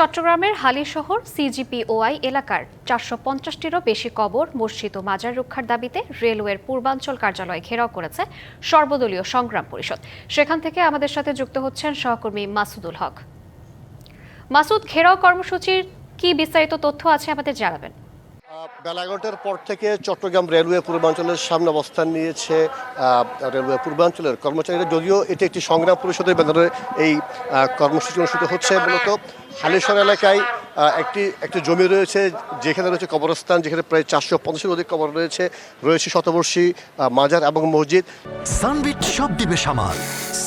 চট্টগ্রামের হালি হালিশহর সিজিপিওআই এলাকার চারশো পঞ্চাশটিরও বেশি কবর, মসজিদ ও মাজার রক্ষার দাবিতে রেলওয়ের পূর্বাঞ্চল কার্যালয় ঘেরাও করেছে সর্বদলীয় সংগ্রাম পরিষদ। সেখান থেকে আমাদের সাথে যুক্ত হচ্ছেন সহকর্মী মাসুদুল হক। মাসুদ, ঘেরাও কর্মসূচির কি বিস্তারিত তথ্য আছে আমাদের জানাবেন। আহ, বেলা এগারোটার পর থেকে চট্টগ্রাম রেলওয়ে পূর্বাঞ্চলের সামনে অবস্থান নিয়েছে রেলওয়ে পূর্বাঞ্চলের কর্মচারীরা। যদিও এটি একটি সংগ্রাম পরিষদের ব্যানারে এই কর্মসূচি অনুষ্ঠিত হচ্ছে। মূলত হালেশ্বর এলাকায় একটি একটি জমি রয়েছে যেখানে রয়েছে কবরস্থান যেখানে প্রায় চারশো পঞ্চাশের অধিক কবর রয়েছে। রয়েছে শতবর্ষী মাজার এবং মসজিদ। সানবিট সব দিবে সামাল।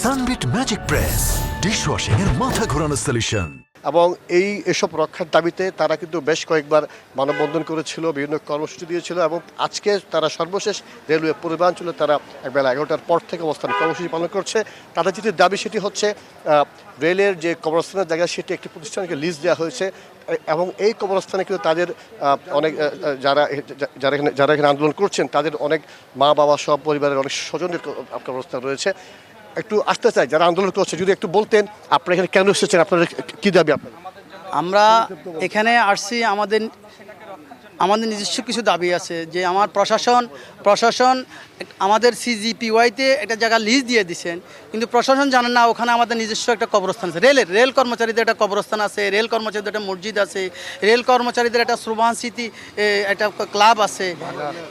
সানবিট ম্যাজিক প্রেস ডিশওয়াশিং এর মাথা ঘোরানো সলিউশন এবং এই এসব রক্ষার দাবিতে তারা কিন্তু বেশ কয়েকবার মানববন্ধন করেছিল, বিভিন্ন কর্মসূচি দিয়েছিল এবং আজকে তারা সর্বশেষ রেলওয়ে পূর্বাঞ্চলে তারা একবেলা এগারোটার পর থেকে অবস্থান কর্মসূচি পালন করছে। তাদের যেটি দাবি সেটি হচ্ছে রেলের যে কবরস্থানের জায়গা সেটি একটি প্রতিষ্ঠানকে লিজ দেওয়া হয়েছে এবং এই কবরস্থানে কিন্তু তাদের অনেক যারা যারা এখানে যারা এখানে আন্দোলন করছেন তাদের অনেক মা বাবা সব পরিবারের অনেক স্বজনের কবরস্থান রয়েছে। একটু আসতে চাই, যারা আন্দোলন করছে, যদি একটু বলতেন আপনারা এখানে কেন এসেছেন, আপনাদের কি দাবি আপনার আমরা এখানে আসছি, আমাদের আমাদের নিজস্ব কিছু দাবি আছে, যে আমার প্রশাসন প্রশাসন আমাদের সিজিপিওয়াইতে একটা জায়গা লিজ দিয়ে দিছেন, কিন্তু প্রশাসন জানে না, ওখানে আমাদের নিজস্ব একটা কবরস্থান আছে। রেলের, রেল কর্মচারীদের একটা কবরস্থান আছে, রেল কর্মচারীদের একটা মসজিদ আছে, রেল কর্মচারীদের একটা শ্রবান স্মৃতি একটা ক্লাব আছে,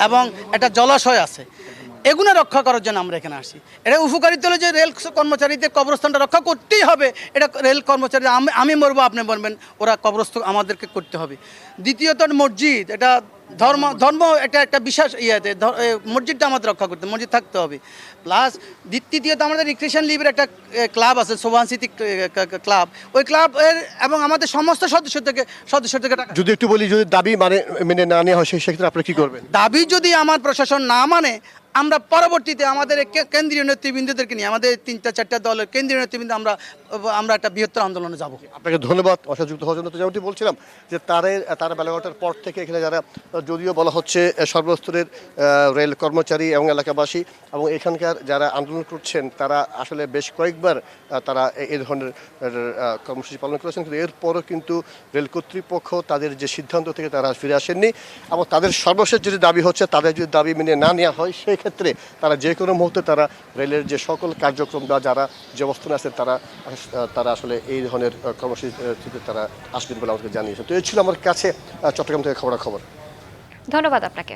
এবং একটা জলাশয় আছে। এগুলো রক্ষা করার জন্য আমরা এখানে আসি। এটা উপকারিতা হলো যে রেল কর্মচারীদের কবরস্থানটা রক্ষা করতেই হবে। এটা রেল কর্মচারী আমি আমি মরবো আপনি মরবেন। ওরা কবরস্থ আমাদেরকে করতে হবে। দ্বিতীয়ত মসজিদ। এটা ধর্ম ধর্ম এটা একটা বিশ্বাস ইয়েতে মসজিদটা আমাদের রক্ষা করতে মসজিদ থাকতে হবে। প্লাস দ্বিতীয়ত আমাদের রিক্রিয়েশন লিভের একটা ক্লাব আছে সোভান ক্লাব ওই ক্লাবের এবং আমাদের সমস্ত সদস্য থেকে সদস্য থেকে যদি একটু বলি যদি দাবি মানে মেনে না নেওয়া হয় সেই সেক্ষেত্রে আপনি কী করবেন? দাবি যদি আমার প্রশাসন না মানে আমরা পরবর্তীতে আমাদের কেন্দ্রীয় নেতৃবৃন্দদেরকে নিয়ে, আমাদের তিনটা, চারটা দলের কেন্দ্রীয় নেতৃবৃন্দ আমরা আমরা একটা বৃহত্তর আন্দোলনে যাব। আপনাকে ধন্যবাদ অসাযুক্ত হওয়ার জন্য তো যেমনটি বলছিলাম যে তাদের তারা বেলা এগারোটার পর থেকে এখানে যারা, যদিও বলা হচ্ছে সর্বস্তরের রেল কর্মচারী এবং এলাকাবাসী এবং এখানকার যারা আন্দোলন করছেন, তারা আসলে বেশ কয়েকবার তারা এই ধরনের কর্মসূচি পালন করেছেন, কিন্তু এরপরও কিন্তু রেল কর্তৃপক্ষ তাদের যে সিদ্ধান্ত থেকে তারা ফিরে আসেননি এবং তাদের সর্বশেষ যদি দাবি হচ্ছে, তাদের যদি দাবি মেনে না নেওয়া হয়, সেই ক্ষেত্রে তারা যে কোনো মুহূর্তে তারা রেলের যে সকল কার্যক্রম বা যারা যে অবস্থানে আছেন তারা তারা আসলে এই ধরনের কর্মসূচিতে তারা আসবেন বলে আমাকে জানিয়েছে। তো এই ছিল আমার কাছে চট্টগ্রাম থেকে খবরাখবর। ধন্যবাদ আপনাকে।